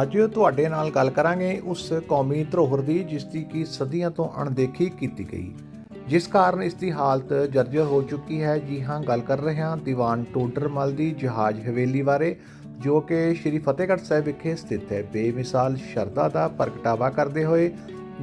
ਅੱਜ ਤੁਹਾਡੇ ਨਾਲ ਗੱਲ ਕਰਾਂਗੇ ਉਸ ਕੌਮੀ ਧਰੋਹਰ ਦੀ, ਜਿਸ ਦੀ ਕਿ ਸਦੀਆਂ ਤੋਂ ਅਣਦੇਖੀ ਕੀਤੀ ਗਈ। ਜਿਸ ਕਾਰਨ ਇਸ ਦੀ ਹਾਲਤ ਜਰਜਰ ਹੋ ਚੁੱਕੀ ਹੈ। ਜੀ ਹਾਂ, ਗੱਲ ਕਰ ਰਹੇ ਹਾਂ ਦੀਵਾਨ ਟੋਡਰਮਲ ਦੀ ਜਹਾਜ਼ ਹਵੇਲੀ ਬਾਰੇ, ਜੋ ਕਿ ਸ਼੍ਰੀ ਫਤਿਹਗੜ੍ਹ ਸਾਹਿਬ ਵਿਖੇ ਸਥਿਤ ਹੈ। ਬੇਮਿਸਾਲ ਸ਼ਰਧਾ ਦਾ ਪ੍ਰਗਟਾਵਾ ਕਰਦੇ ਹੋਏ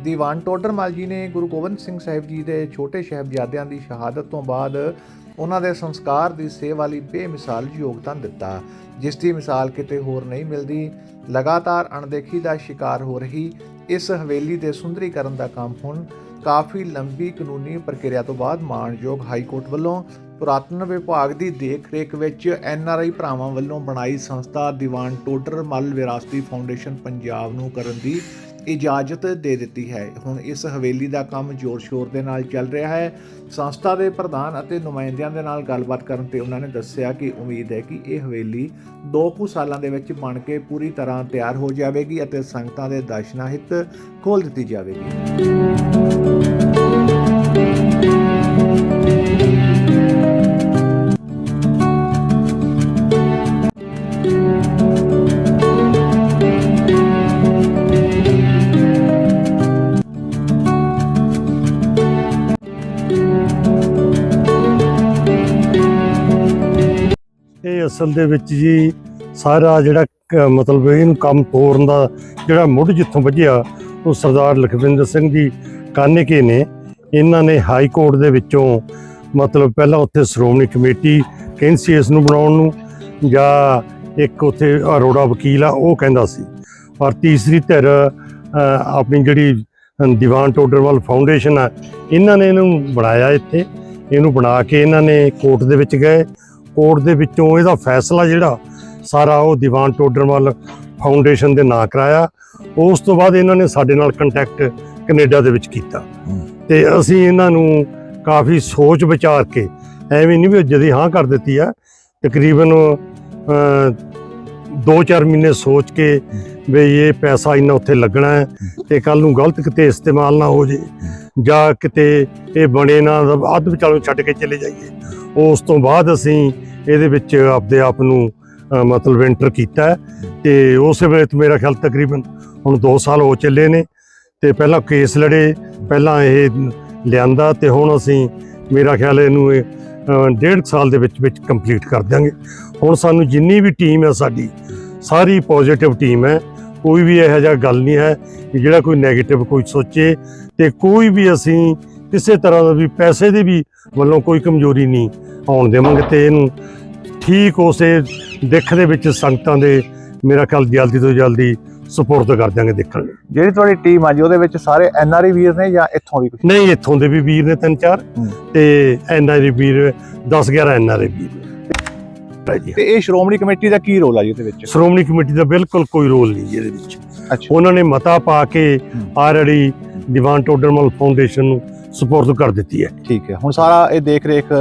ਦੀਵਾਨ ਟੋਡਰਮਲ ਜੀ ਨੇ ਗੁਰੂ ਗੋਬਿੰਦ ਸਿੰਘ ਸਾਹਿਬ ਜੀ ਦੇ ਛੋਟੇ ਸਾਹਿਬਜ਼ਾਦਿਆਂ ਦੀ ਸ਼ਹਾਦਤ ਤੋਂ ਬਾਅਦ ਉਹਨਾਂ ਦੇ ਸੰਸਕਾਰ ਦੀ ਸੇਵਾ ਲਈ ਬੇਮਿਸਾਲ ਯੋਗਦਾਨ ਦਿੱਤਾ, ਜਿਸ ਦੀ ਮਿਸਾਲ ਕਿਤੇ ਹੋਰ ਨਹੀਂ ਮਿਲਦੀ। ਲਗਾਤਾਰ ਅਣਦੇਖੀ ਦਾ ਸ਼ਿਕਾਰ ਹੋ ਰਹੀ ਇਸ ਹਵੇਲੀ ਦੇ ਸੁੰਦਰੀਕਰਨ ਦਾ ਕੰਮ ਹੁਣ ਕਾਫੀ ਲੰਬੀ ਕਾਨੂੰਨੀ ਪ੍ਰਕਿਰਿਆ ਤੋਂ ਬਾਅਦ ਮਾਣਯੋਗ ਹਾਈ ਕੋਰਟ ਵੱਲੋਂ ਪੁਰਾਤਨ ਵਿਭਾਗ ਦੀ ਦੇਖ-ਰੇਖ ਵਿੱਚ ਆਈ ਭਰਾਵਾਂ ਵੱਲੋਂ ਬਣਾਈ ਸੰਸਥਾ ਦੀਵਾਨ ਟੋਡਰ ਮੱਲ ਵਿਰਾਸਤੀ ਫਾਊਂਡੇਸ਼ਨ ਪੰਜਾਬ ਨੂੰ ਕਰਨ ਦੀ ਇਜਾਜ਼ਤ ਦੇ ਦਿੱਤੀ ਹੈ। ਹੁਣ ਇਸ ਹਵੇਲੀ ਦਾ ਕੰਮ ਜ਼ੋਰ-ਸ਼ੋਰ ਦੇ ਨਾਲ ਚੱਲ ਰਿਹਾ ਹੈ। ਸੰਸਥਾ ਦੇ ਪ੍ਰਧਾਨ ਅਤੇ ਨੁਮਾਇੰਦਿਆਂ ਦੇ ਨਾਲ ਗੱਲਬਾਤ ਕਰਨ ਤੇ ਉਹਨਾਂ ਨੇ ਦੱਸਿਆ ਕਿ ਉਮੀਦ ਹੈ ਕਿ ਇਹ ਹਵੇਲੀ 2 ਕੁ ਸਾਲਾਂ ਦੇ ਵਿੱਚ ਬਣ ਕੇ ਪੂਰੀ ਤਰ੍ਹਾਂ ਤਿਆਰ ਹੋ ਜਾਵੇਗੀ ਅਤੇ ਸੰਗਤਾਂ ਦੇ ਦਰਸ਼ਨਾਂ ਹਿੱਤ ਖੋਲ ਦਿੱਤੀ ਜਾਵੇਗੀ। ਅਸਲ ਦੇ ਵਿੱਚ ਜੀ ਸਾਰਾ ਜਿਹੜਾ ਮਤਲਬ ਇਹਨੂੰ ਕੰਮ ਤੋਰਨ ਦਾ ਜਿਹੜਾ ਮੁੱਢ ਜਿੱਥੋਂ ਵੱਜਿਆ, ਉਹ ਸਰਦਾਰ ਲਖਵਿੰਦਰ ਸਿੰਘ ਜੀ ਕਾਨੇਕੇ ਨੇ। ਇਹਨਾਂ ਨੇ ਹਾਈ ਕੋਰਟ ਦੇ ਵਿੱਚੋਂ ਮਤਲਬ ਪਹਿਲਾਂ ਉੱਥੇ ਸ਼੍ਰੋਮਣੀ ਕਮੇਟੀ ਕਹਿੰਦੀ ਸੀ ਇਸ ਨੂੰ ਬਣਾਉਣ ਨੂੰ ਜਾਂ ਇੱਕ ਉੱਥੇ ਅਰੋੜਾ ਵਕੀਲ ਆ, ਉਹ ਕਹਿੰਦਾ ਸੀ। ਪਰ ਤੀਸਰੀ ਧਿਰ ਆਪਣੀ ਜਿਹੜੀ ਦੀਵਾਨ ਟੋਡਰਵਾਲ ਫਾਊਂਡੇਸ਼ਨ ਆ, ਇਹਨਾਂ ਨੇ ਇਹਨੂੰ ਬਣਾਇਆ ਇੱਥੇ। ਇਹਨੂੰ ਬਣਾ ਕੇ ਇਹਨਾਂ ਨੇ ਕੋਰਟ ਦੇ ਵਿੱਚ ਗਏ। ਕੋਰਟ ਦੇ ਵਿੱਚੋਂ ਇਹਦਾ ਫੈਸਲਾ ਜਿਹੜਾ ਸਾਰਾ ਉਹ ਦੀਵਾਨ ਟੋਡਰਮਲ ਫਾਊਂਡੇਸ਼ਨ ਦੇ ਨਾਂ ਕਰਾਇਆ। ਉਸ ਤੋਂ ਬਾਅਦ ਇਹਨਾਂ ਨੇ ਸਾਡੇ ਨਾਲ ਕੰਟੈਕਟ ਕੈਨੇਡਾ ਦੇ ਵਿੱਚ ਕੀਤਾ। ਤੇ ਅਸੀਂ ਇਹਨਾਂ ਨੂੰ ਕਾਫੀ ਸੋਚ ਵਿਚਾਰ ਕੇ ਐਵੇਂ ਨਹੀਂ ਵੀ ਜਦੀ ਹਾਂ ਕਰ ਦਿੱਤੀ ਆ। ਤਕਰੀਬਨ 2-4 ਮਹੀਨੇ ਸੋਚ ਕੇ ਵੀ ਇਹ ਪੈਸਾ ਇੰਨਾ ਉੱਥੇ ਲੱਗਣਾ ਹੈ ਤੇ ਕੱਲ ਨੂੰ ਗਲਤ ਕਿਤੇ ਇਸਤੇਮਾਲ ਨਾ ਹੋ ਜੇ। ਜਾਂ ਕਿਤੇ ਇਹ ਬਣੇ ਨਾ ਅੱਧ ਵਿਚਾਲੋਂ ਛੱਡ ਕੇ ਚਲੇ ਜਾਈਏ। ਉਸ ਤੋਂ ਬਾਅਦ ਅਸੀਂ ਇਹਦੇ ਵਿੱਚ ਆਪਦੇ ਆਪ ਨੂੰ ਮਤਲਬ ਐਂਟਰ ਕੀਤਾ ਹੈ ਤੇ ਉਸੇ ਵੇਲੇ ਤੋਂ ਮੇਰਾ ਖਿਆਲ ਤਕਰੀਬਨ ਹੁਣ 2 ਸਾਲ ਹੋ ਚੱਲੇ ਨੇ ਤੇ ਪਹਿਲਾਂ ਕੇਸ ਲੜੇ ਪਹਿਲਾਂ ਇਹ ਲਿਆਂਦਾ ਤੇ ਹੁਣ ਅਸੀਂ ਮੇਰਾ ਖਿਆਲ ਇਹਨੂੰ ਇਹ, ਡੇਢ ਸਾਲ ਦੇ ਵਿੱਚ ਵਿੱਚ ਕੰਪਲੀਟ ਕਰ ਦਿਆਂਗੇ। ਹੁਣ ਸਾਨੂੰ ਜਿੰਨੀ ਵੀ ਟੀਮ ਹੈ ਸਾਡੀ ਸਾਰੀ ਪੋਜ਼ਿਟਿਵ ਟੀਮ ਹੈ ਕੋਈ ਵੀ ਇਹੋ ਜਿਹਾ ਗੱਲ ਨਹੀਂ ਹੈ ਕਿ ਜਿਹੜਾ ਕੋਈ 네ਗੇਟਿਵ ਕੋਈ ਸੋਚੇ ਤੇ ਕੋਈ ਵੀ ਅਸੀਂ ਕਿਸੇ ਤਰ੍ਹਾਂ ਦਾ ਵੀ ਪੈਸੇ ਦੀ ਵੀ ਵੱਲੋਂ ਕੋਈ ਕਮਜ਼ੋਰੀ ਨਹੀਂ ਆਉਣ ਦੇਵਾਂਗੇ ਤੇ ਇਹਨੂੰ ਠੀਕ ਉਸੇ ਦਿੱਖ ਦੇ ਵਿੱਚ ਸੰਗਤਾਂ ਦੇ ਮੇਰਾ ਖਿਆਲ ਜਲਦੀ ਤੋਂ ਜਲਦੀ ਸਪੋਰਟ ਕਰ ਦਿਆਂਗੇ ਦੇਖਣ ਲਈ ਜਿਹੜੀ ਤੁਹਾਡੀ ਟੀਮ ਆ ਜੀ ਉਹਦੇ ਵਿੱਚ ਸਾਰੇ ਐਨਆਰਆਈ ਵੀਰ ਨੇ ਜਾਂ ਇੱਥੋਂ ਵੀ ਕੁਝ ਨਹੀਂ ਇੱਥੋਂ ਦੇ ਵੀ ਵੀਰ ਨੇ ਤਿੰਨ ਚਾਰ। ਤੇ ਐਨਆਰਆਈ ਵੀਰ 10 11 ਐਨਆਰਆਈ ਵੀਰ ਨੇ right ਜੀ। ਤੇ ਇਹ ਸ਼੍ਰੋਮਣੀ ਕਮੇਟੀ ਦਾ ਕੀ ਰੋਲ ਆ ਜੀ ਉਹਦੇ ਵਿੱਚ ਸ਼੍ਰੋਮਣੀ ਕਮੇਟੀ ਦਾ ਬਿਲਕੁਲ ਕੋਈ ਰੋਲ ਨਹੀਂ ਜੀ ਇਹਦੇ ਵਿੱਚ ਉਹਨਾਂ ਨੇ ਮਤਾ ਪਾ ਕੇ। ਆਲਰੇਡੀ ਦੀਵਾਨ ਟੋਡਰਮਲ ਫਾਊਂਡੇਸ਼ਨ ਨੂੰ ਸਪੋਰਟ ਕਰ ਦਿੱਤੀ ਹੈ। ਠੀਕ ਹੈ। ਹੁਣ ਸਾਰਾ ਇਹ ਦੇਖ ਰੇਖ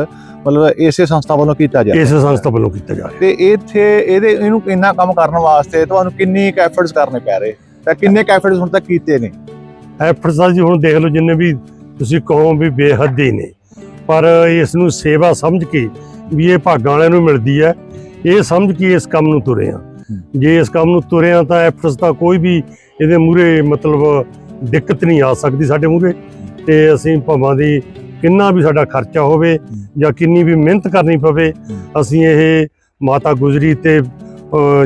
ਮਤਲਬ ਇਸੇ ਸੰਸਥਾ ਵੱਲੋਂ ਕੀਤਾ ਜਾ ਰਿਹਾ। ਇਸੇ ਸੰਸਥਾ ਵੱਲੋਂ ਕੀਤਾ ਜਾ ਰਿਹਾ। ਤੇ ਇੱਥੇ ਇਹਦੇ ਇਹਨੂੰ ਇੰਨਾ ਕੰਮ ਕਰਨ ਵਾਸਤੇ ਤੁਹਾਨੂੰ ਕਿੰਨੀ ਕੁ ਐਫਰਟਸ ਕਰਨੇ ਪੈ ਰਹੇ? ਤਾਂ ਕਿੰਨੇ ਕੁ ਐਫਰਟਸ ਹੁਣ ਤੱਕ ਕੀਤੇ ਨੇ? ਐਫਰਟਸ ਜੀ ਹੁਣ ਦੇਖ ਲਓ ਜਿੰਨੇ ਵੀ ਤੁਸੀਂ ਕਹੋ ਵੀ ਬੇਹੱਦ ਹੀ ਨੇ। ਪਰ ਇਸ ਨੂੰ ਸੇਵਾ ਸਮਝ ਕੇ ਵੀ ਇਹ ਭਾਗਾਂ ਵਾਲਿਆਂ ਨੂੰ ਮਿਲਦੀ ਹੈ। ਇਹ ਸਮਝ ਕੇ ਇਸ ਕੰਮ ਨੂੰ ਤੁਰੇ ਆ ਜੇ ਇਸ ਕੰਮ ਨੂੰ ਤੁਰੇ ਆ ਤਾਂ ਐਫਰਟਸ ਦਾ ਕੋਈ ਵੀ ਇਹਦੇ ਮੂਰੇ ਮਤਲਬ ਦਿੱਕਤ ਨਹੀਂ ਆ ਸਕਦੀ ਸਾਡੇ ਮੂਰੇ ਤੇ ਅਸੀਂ ਭਾਵਾਂ ਦੀ ਕਿੰਨਾ ਵੀ ਸਾਡਾ ਖਰਚਾ ਹੋਵੇ ਜਾਂ ਕਿੰਨੀ ਵੀ ਮਿਹਨਤ ਕਰਨੀ ਪਵੇ ਅਸੀਂ ਇਹ ਮਾਤਾ ਗੁਜਰੀ ਤੇ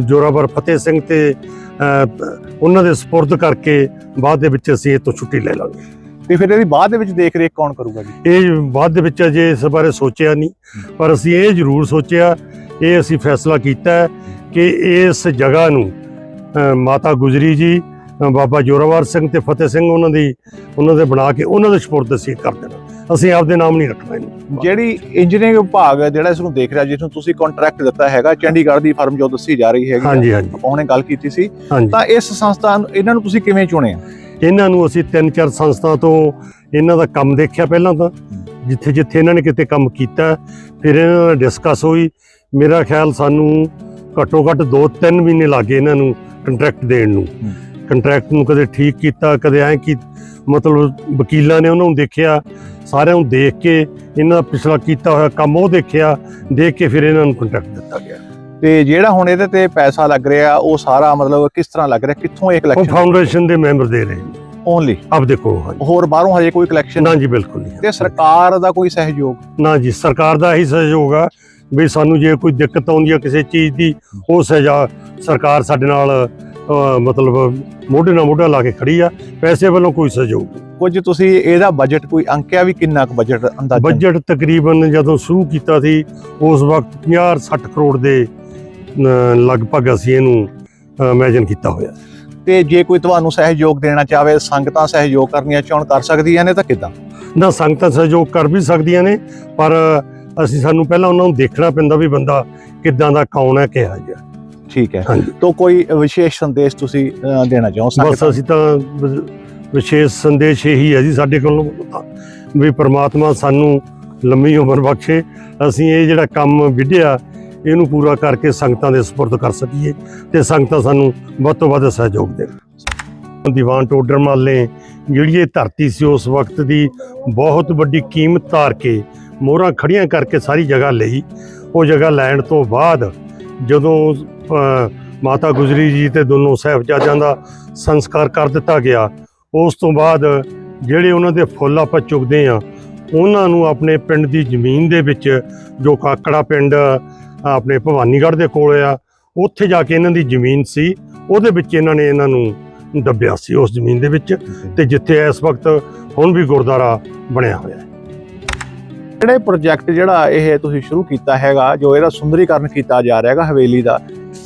ਜੋਰਾਵਰ ਫਤਿਹ ਸਿੰਘ ਤੇ ਉਹਨਾਂ ਦੇ ਸਪੁਰਦ ਕਰਕੇ ਬਾਅਦ ਦੇ ਵਿੱਚ ਅਸੀਂ ਇਹ ਤੋਂ ਛੁੱਟੀ ਲੈ ਲਾਂਗੇ। ਤੇ ਫਿਰ ਇਹਦੀ ਬਾਅਦ ਦੇ ਵਿੱਚ ਦੇਖ ਰੇਖ ਕੌਣ ਕਰੂਗਾ ਜੀ? ਇਹ ਬਾਅਦ ਦੇ ਵਿੱਚ ਅਜੇ ਇਸ ਬਾਰੇ ਸੋਚਿਆ ਨਹੀਂ ਪਰ ਅਸੀਂ ਇਹ ਜ਼ਰੂਰ ਸੋਚਿਆ ਇਹ ਅਸੀਂ ਫੈਸਲਾ ਕੀਤਾ ਕਿ ਇਸ ਜਗ੍ਹਾ ਨੂੰ ਮਾਤਾ ਗੁਜਰੀ ਜੀ ਬਾਬਾ ਜੋਰਾਵਰ ਸਿੰਘ ਤੇ ਫਤਿਹ ਸਿੰਘ ਉਹਨਾਂ ਦੀ ਉਹਨਾਂ ਦੇ ਬਣਾ ਕੇ ਉਹਨਾਂ ਦੇ ਸਪੁਰਦ ਅਸੀਂ ਕਰ ਦੇਣਾ। ਅਸੀਂ ਆਪਦੇ ਨਾਮ ਨਹੀਂ ਰੱਖਣਾ ਇਹਨੂੰ। ਜਿਹੜੀ ਇੰਜੀਨੀਅਰਿੰਗ ਵਿਭਾਗ ਹੈ ਜਿਹੜਾ ਇਸ ਨੂੰ ਦੇਖ ਰਿਹਾ ਜਿਸ ਨੂੰ ਤੁਸੀਂ ਕੰਟਰੈਕਟ ਦਿੱਤਾ ਹੈਗਾ ਚੰਡੀਗੜ੍ਹ ਦੀ ਫਰਮ ਜੋ ਦੱਸੀ ਜਾ ਰਹੀ ਹੈਗੀ ਹਾਂਜੀ ਹਾਂਜੀ। ਆਪਾਂ ਉਹਨੇ ਗੱਲ ਕੀਤੀ ਸੀ। ਤਾਂ ਇਸ ਸੰਸਥਾ ਨੂੰ ਇਹਨਾਂ ਨੂੰ ਤੁਸੀਂ ਕਿਵੇਂ ਚੁਣਿਆ? ਇਹਨਾਂ ਨੂੰ ਅਸੀਂ ਤਿੰਨ ਚਾਰ ਸੰਸਥਾ ਤੋਂ ਇਹਨਾਂ ਦਾ ਕੰਮ ਦੇਖਿਆ ਪਹਿਲਾਂ ਤਾਂ। ਜਿੱਥੇ ਜਿੱਥੇ ਇਹਨਾਂ ਨੇ ਕਿਤੇ ਕੰਮ ਕੀਤਾ ਫਿਰ ਇਹਨਾਂ ਨਾਲ ਡਿਸਕਸ ਹੋਈ। ਮੇਰਾ ਖਿਆਲ ਸਾਨੂੰ ਘੱਟੋ ਘੱਟ 2-3 ਮਹੀਨੇ ਲੱਗੇ ਇਹਨਾਂ ਨੂੰ ਕੰਟਰੈਕਟ ਦੇਣ ਨੂੰ। ਕੰਟਰੈਕਟ ਨੂੰ ਕਦੇ ਠੀਕ ਕੀਤਾ ਕਦੇ ਐਂ ਕੀ ਮਤਲਬ ਵਕੀਲਾਂ ਨੇ ਉਹਨਾਂ ਨੂੰ ਦੇਖਿਆ ਸਾਰਿਆਂ ਨੂੰ ਦੇਖ ਕੇ ਇਹਨਾਂ ਦਾ ਪਿਛਲਾ ਕੀਤਾ ਹੋਇਆ ਕੰਮ ਉਹ ਦੇਖਿਆ ਦੇਖ ਕੇ ਫਿਰ ਇਹਨਾਂ ਨੂੰ ਕੰਟਰੈਕਟ ਦਿੱਤਾ ਗਿਆ। ਤੇ ਜਿਹੜਾ ਹੁਣ ਇਹਦੇ ਤੇ ਪੈਸਾ ਲੱਗ ਰਿਹਾ ਉਹ ਸਾਰਾ ਮਤਲਬ ਕਿਸ ਤਰ੍ਹਾਂ ਲੱਗ ਰਿਹਾ? ਕਿੱਥੋਂ ਇਹ ਕਲੈਕਸ਼ਨ ਫਾਊਂਡੇਸ਼ਨ ਦੇ ਮੈਂਬਰ ਦੇ ਰਹੇ। ਨੇ ਓਨਲੀ ਆਪ ਦੇਖੋ ਹੋਰ ਬਾਹਰੋਂ ਹਜੇ ਕੋਈ ਕਲੈਕਸ਼ਨ ਨਾ ਜੀ ਬਿਲਕੁਲ ਨਹੀਂ। ਤੇ ਸਰਕਾਰ ਦਾ ਕੋਈ ਸਹਿਯੋਗ? ਨਾ ਜੀ ਸਰਕਾਰ ਦਾ ਹੀ ਸਹਿਯੋਗ ਆ ਵੀ ਸਾਨੂੰ ਜੇ ਕੋਈ ਦਿੱਕਤ ਆਉਂਦੀ ਆ ਕਿਸੇ ਚੀਜ਼ ਦੀ ਉਹ ਸਹਿਜਾ ਸਰਕਾਰ ਸਾਡੇ ਨਾਲ ਮਤਲਬ ਮੋਢੇ ਨਾਲ ਮੋਢਾ ਲਾ ਕੇ ਖੜੀ ਆ ਪੈਸੇ ਵੱਲੋਂ ਕੋਈ ਸਹਿਯੋਗ। ਕੁਝ ਤੁਸੀਂ ਇਹਦਾ ਬਜਟ ਕੋਈ ਅੰਕਿਆ ਵੀ ਕਿੰਨਾ ਕੁ ਬਜਟ ਅੰਦਾਜ਼ਾ? ਬਜਟ ਤਕਰੀਬਨ ਜਦੋਂ ਸ਼ੁਰੂ ਕੀਤਾ ਸੀ ਉਸ ਵਕਤ 50 60 ਕਰੋੜ ਦੇ ਲਗਭਗ ਅਸੀਂ ਇਹਨੂੰ ਇਮੇਜਿਨ ਕੀਤਾ ਹੋਇਆ ਤੇ ਜੇ ਕੋਈ ਤੁਹਾਨੂੰ ਸਹਿਯੋਗ ਦੇਣਾ ਚਾਹਵੇ ਸੰਗਤਾਂ ਸਹਿਯੋਗ ਕਰਨੀਆਂ ਚਾਹਣ ਕਰ ਸਕਦੀਆਂ ਨੇ ਤਾਂ ਕਿਦਾਂ? ਨਾ ਸੰਗਤਾਂ ਸਹਿਯੋਗ ਕਰ ਵੀ ਸਕਦੀਆਂ ਨੇ ਪਰ ਅਸੀਂ ਸਾਨੂੰ ਪਹਿਲਾਂ ਉਹਨਾਂ ਨੂੰ ਦੇਖਣਾ ਪੈਂਦਾ ਵੀ ਬੰਦਾ ਕਿੱਦਾਂ ਦਾ ਕੌਣ ਹੈ ਕਿਹਾ ਜਿਹਾ। ਠੀਕ ਹੈ। ਤਾਂ ਕੋਈ ਵਿਸ਼ੇਸ਼ ਸੰਦੇਸ਼ ਤੁਸੀਂ ਦੇਣਾ ਚਾਹੋ? ਬਸ ਅਸੀਂ ਤਾਂ ਵਿ- ਵਿਸ਼ੇਸ਼ ਸੰਦੇਸ਼ ਇਹੀ ਹੈ ਜੀ ਸਾਡੇ ਕੋਲੋਂ ਵੀ ਪ੍ਰਮਾਤਮਾ ਸਾਨੂੰ ਲੰਮੀ ਉਮਰ ਬਖਸ਼ੇ। ਅਸੀਂ ਇਹ ਜਿਹੜਾ ਕੰਮ ਵਿੱਢਿਆ ਇਹਨੂੰ ਪੂਰਾ ਕਰਕੇ ਸੰਗਤਾਂ ਦੇ ਸਪੁਰਦ ਕਰ ਸਕੀਏ ਤੇ ਸੰਗਤਾਂ ਸਾਨੂੰ ਵੱਧ ਤੋਂ ਵੱਧ ਸਹਿਯੋਗ ਦੇਣ। ਦੀਵਾਨ ਟੋਡਰਮਲ ਨੇ ਜਿਹੜੀ ਇਹ ਧਰਤੀ ਸੀ ਉਸ ਵਕਤ ਦੀ ਬਹੁਤ ਵੱਡੀ ਕੀਮਤ ਧਾਰ ਕੇ ਮੋਹਰਾਂ ਖੜੀਆਂ ਕਰਕੇ ਸਾਰੀ ਜਗ੍ਹਾ ਲਈ। ਉਹ ਜਗ੍ਹਾ ਲੈਣ ਤੋਂ ਬਾਅਦ ਜਦੋਂ ਮਾਤਾ ਗੁਜਰੀ ਜੀ ਤੇ ਦੋਨੋਂ ਸਾਹਿਬਜ਼ਾਦਿਆਂ ਦਾ ਸੰਸਕਾਰ ਕਰ ਦਿੱਤਾ ਗਿਆ। ਉਸ ਤੋਂ ਬਾਅਦ ਜਿਹੜੇ ਉਹਨਾਂ ਦੇ ਫੁੱਲ ਆਪਾਂ ਚੁਗਦੇ ਆ ਉਹਨਾਂ ਨੂੰ ਆਪਣੇ ਪਿੰਡ ਦੀ ਜ਼ਮੀਨ ਦੇ ਵਿੱਚ, ਜੋ ਕਾਕੜਾ ਪਿੰਡ, ਆਪਣੇ ਭਵਾਨੀਗੜ੍ਹ ਦੇ ਕੋਲ ਆ, ਉੱਥੇ ਜਾ ਕੇ ਇਹਨਾਂ ਦੀ ਜ਼ਮੀਨ ਸੀ, ਉਹਦੇ ਵਿੱਚ ਇਹਨਾਂ ਨੇ ਇਹਨਾਂ ਨੂੰ ਦੱਬਿਆ ਸੀ ਉਸ ਜ਼ਮੀਨ ਦੇ ਵਿੱਚ ਤੇ ਜਿੱਥੇ ਇਸ ਵਕਤ ਹੁਣ ਵੀ ਗੁਰਦੁਆਰਾ ਬਣਿਆ ਹੋਇਆ ਹੈ। ਜਿਹੜੇ ਪ੍ਰੋਜੈਕਟ ਜਿਹੜਾ ਇਹ ਤੁਸੀਂ ਸ਼ੁਰੂ ਕੀਤਾ ਹੈਗਾ, ਜੋ ਇਹਦਾ ਸੁੰਦਰੀਕਰਨ ਕੀਤਾ ਜਾ ਰਿਹਾ ਹੈਗਾ ਹਵੇਲੀ ਦਾ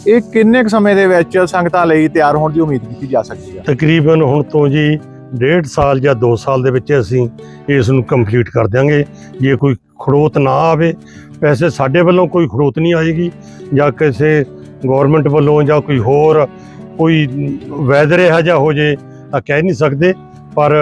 ਇਹ ਕਿੰਨੇ ਕੁ ਸਮੇਂ ਦੇ ਵਿੱਚ ਸੰਗਤਾਂ ਲਈ ਤਿਆਰ ਹੋਣ ਦੀ ਉਮੀਦ ਕੀਤੀ ਜਾ ਸਕਦੀ ਹੈ ਤਕਰੀਬਨ ਹੁਣ ਤੋਂ ਜੀ ਡੇਢ ਸਾਲ ਜਾਂ 2 ਸਾਲ ਦੇ ਵਿੱਚ ਅਸੀਂ ਇਸ ਨੂੰ ਕੰਪਲੀਟ ਕਰ ਦਿਆਂਗੇ। ਜੇ ਕੋਈ ਖੜੋਤ ਨਾ ਆਵੇ ਪੈਸੇ ਸਾਡੇ ਵੱਲੋਂ ਕੋਈ ਖੜੋਤ ਨਹੀਂ ਆਏਗੀ ਜਾਂ ਕਿਸੇ ਗਵਰਨਮੈਂਟ ਵੱਲੋਂ ਜਾਂ ਕੋਈ ਹੋਰ ਕੋਈ ਵੈਦਰ ਇਹੋ ਜਿਹਾ ਹੋ ਜੇ ਤਾਂ ਕਹਿ ਨਹੀਂ ਸਕਦੇ, ਪਰ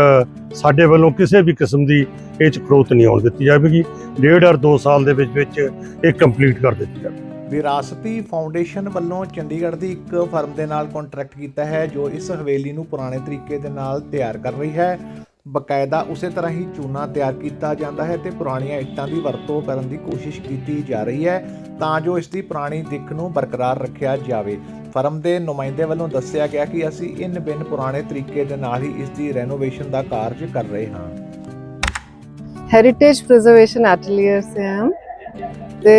ਸਾਡੇ ਵੱਲੋਂ ਕਿਸੇ ਵੀ ਕਿਸਮ ਦੀ ਇਹ 'ਚ ਖੜੋਤ ਨਹੀਂ ਆਉਣ ਦਿੱਤੀ ਜਾਵੇਗੀ। ਡੇਢ ਔਰ 2 ਸਾਲ ਦੇ ਵਿੱਚ ਵਿੱਚ ਇਹ ਕੰਪਲੀਟ ਕਰ ਦਿੱਤੀ ਜਾਵੇਗੀ। ਵਿਰਾਸਤੀ ਫਾਊਂਡੇਸ਼ਨ ਵੱਲੋਂ ਚੰਡੀਗੜ੍ਹ ਦੀ ਇੱਕ ਫਰਮ ਦੇ ਨਾਲ ਕੰਟਰੈਕਟ ਕੀਤਾ ਹੈ, ਜੋ ਇਸ ਹਵੇਲੀ ਨੂੰ ਪੁਰਾਣੇ ਤਰੀਕੇ ਦੇ ਨਾਲ ਤਿਆਰ ਕਰ ਰਹੀ ਹੈ। ਬਕਾਇਦਾ ਉਸੇ ਤਰ੍ਹਾਂ ਹੀ ਚੂਨਾ ਤਿਆਰ ਕੀਤਾ ਜਾਂਦਾ ਹੈ ਤੇ ਪੁਰਾਣੀਆਂ ਇੱਟਾਂ ਦੀ ਵਰਤੋਂ ਕਰਨ ਦੀ ਕੋਸ਼ਿਸ਼ ਕੀਤੀ ਜਾ ਰਹੀ ਹੈ, ਤਾਂ ਜੋ ਇਸ ਦੀ ਪੁਰਾਣੀ ਦਿੱਖ ਨੂੰ ਬਰਕਰਾਰ ਰੱਖਿਆ ਜਾਵੇ। ਫਰਮ ਦੇ ਨੁਮਾਇੰਦੇ ਵੱਲੋਂ ਦੱਸਿਆ ਗਿਆ ਕਿ ਅਸੀਂ ਇਨ ਬਿਨ ਪੁਰਾਣੇ ਤਰੀਕੇ ਦੇ ਨਾਲ ਹੀ ਇਸ ਦੀ ਰੈਨੋਵੇਸ਼ਨ ਦਾ ਕਾਰਜ ਕਰ ਰਹੇ ਹਾਂ। ਹੈਰੀਟੇਜ ਪ੍ਰੀਜ਼ਰਵੇਸ਼ਨ ਐਟਲੀਅਰ ਸੇ ਹਾਂ ਤੇ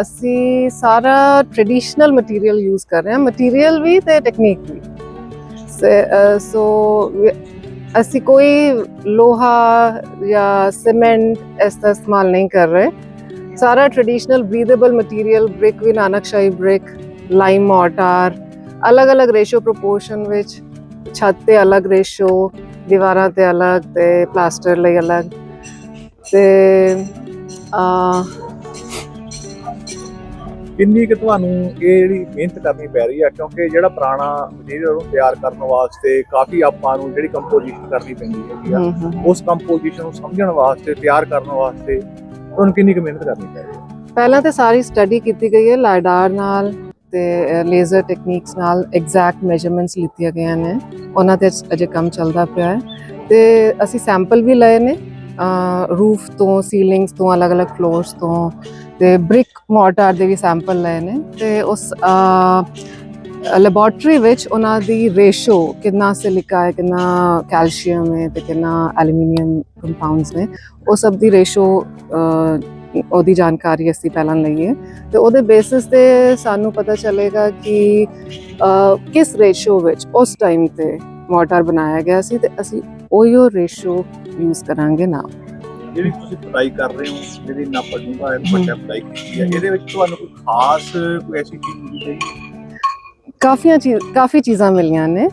ਅਸੀਂ ਸਾਰਾ ਟ੍ਰੈਡੀਸ਼ਨਲ ਮਟੀਰੀਅਲ ਯੂਜ਼ ਕਰ ਰਹੇ ਹਾਂ ਮਟੀਰੀਅਲ ਵੀ ਤੇ ਟੈਕਨੀਕ ਵੀ। ਸੋ ਅਸੀਂ ਕੋਈ ਲੋਹਾ ਜਾਂ ਸੀਮੈਂਟ ਇਸ ਦਾ ਇਸਤੇਮਾਲ ਨਹੀਂ ਕਰ ਰਹੇ। ਸਾਰਾ ਟ੍ਰੈਡੀਸ਼ਨਲ ਬਰੀਥੇਬਲ ਮਟੀਰੀਅਲ ਬ੍ਰਿਕ ਵੀ ਨਾਨਕਸ਼ਾਹੀ ਬ੍ਰਿਕ ਲਾਈਮ ਮੋਰਟਾਰ ਅਲੱਗ-ਅਲੱਗ ਰੇਸ਼ੋ ਪ੍ਰੋਪੋਰਸ਼ਨ ਵਿੱਚ ਛੱਤ ਤੇ ਅਲੱਗ ਰੇਸ਼ੋ ਦੀਵਾਰਾਂ ਤੇ ਅਲੱਗ ਤੇ ਪਲਾਸਟਰ ਲਈ ਅਲੱਗ। ਤੇ ਆ ਕਿੰਨੀ ਕਿ ਤੁਹਾਨੂੰ ਇਹ ਜਿਹੜੀ ਮਿਹਨਤ ਕਰਨੀ ਪੈ ਰਹੀ ਹੈ ਕਿਉਂਕਿ ਜਿਹੜਾ ਪੁਰਾਣਾ ਮਟੀਰੀਅਲ ਨੂੰ ਤਿਆਰ ਕਰਨ ਵਾਸਤੇ ਕਾਫੀ ਆਪਾਂ ਨੂੰ ਜਿਹੜੀ ਕੰਪੋਜੀਸ਼ਨ ਕਰਨੀ ਪੈਂਦੀ ਹੈਗੀ ਆ। ਉਸ ਕੰਪੋਜੀਸ਼ਨ ਨੂੰ ਸਮਝਣ ਵਾਸਤੇ ਤਿਆਰ ਕਰਨ ਵਾਸਤੇ ਤੁਹਾਨੂੰ ਕਿੰਨੀ ਕੁ ਮਿਹਨਤ ਕਰਨੀ ਪੈ ਰਹੀ ਹੈ ਪਹਿਲਾਂ ਤੇ ਸਾਰੀ ਸਟੱਡੀ ਕੀਤੀ ਗਈ ਹੈ ਲਾਈਡਾਰ ਨਾਲ ਤੇ ਲੇਜ਼ਰ ਟੈਕਨੀਕਸ ਨਾਲ ਐਗਜ਼ੈਕਟ ਮੈਜ਼ਰਮੈਂਟਸ ਲਿੱਤੀਆਂ ਗਈਆਂ ਨੇ। ਉਹਨਾਂ ਤੇ ਅਜੇ ਕੰਮ ਚੱਲਦਾ ਪਿਆ ਹੈ। ਤੇ ਅਸੀਂ ਸੈਂਪਲ ਵੀ ਲਏ ਨੇ ਰੂਫ ਤੋਂ ਸੀਲਿੰਗਸ ਤੋਂ ਅਲੱਗ-ਅਲੱਗ ਫਲੋਰਸ ਤੋਂ ਤੇ ਬ੍ਰਿਕ ਮੋਰਟਾਰ ਦੇ ਵੀ ਸੈਂਪਲ ਲਏ ਨੇ ਤੇ ਉਸ ਲੈਬੋਰਟਰੀ ਵਿੱਚ ਉਹਨਾਂ ਦੀ ਰੇਸ਼ੋ ਕਿੰਨਾ ਸਿਲਿਕਾ ਹੈ, ਕਿੰਨਾ ਕੈਲਸ਼ੀਅਮ ਹੈ ਤੇ ਕਿੰਨਾ ਐਲੂਮੀਨੀਅਮ ਕੰਪਾਊਂਡਸ ਨੇ, ਉਹ ਸਭ ਦੀ ਰੇਸ਼ੋ ਉਹਦੀ ਜਾਣਕਾਰੀ ਅਸੀਂ ਪਹਿਲਾਂ ਲਈਏ। ਤੇ ਉਹਦੇ ਬੇਸਿਸ ਤੇ ਸਾਨੂੰ ਪਤਾ ਚੱਲੇਗਾ ਕਿ ਕਿਸ ਰੇਸ਼ੋ ਵਿੱਚ ਉਸ ਟਾਈਮ ਤੇ ਮੋਰਟਾਰ ਬਣਾਇਆ ਗਿਆ ਸੀ ਤੇ ਅਸੀਂ ਉਹੀਓ ਰੇਸ਼ੋ ਯੂਜ਼ ਕਰਾਂਗੇ ਨਾ ਜਿਹੜੀ ਤੁਸੀਂ ਪੜਾਈ ਕਰ ਰਹੇ ਹੋ ਜਿਹੜੀ ਨਾਪਾ ਜੂਗਾ ਹੈ ਵੱਡਾ ਪੜਾਈ ਕੀਤੀ ਹੈ। ਇਹਦੇ ਵਿੱਚ ਤੁਹਾਨੂੰ ਕੋਈ ਖਾਸ ਕੋਈ ਐਸੀ ਚੀਜ਼ ਮਿਲੀ ਹੈ ਕਾਫੀਆਂ ਚੀਜ਼ ਕਾਫੀ ਚੀਜ਼ਾਂ ਮਿਲੀਆਂ ਨੇ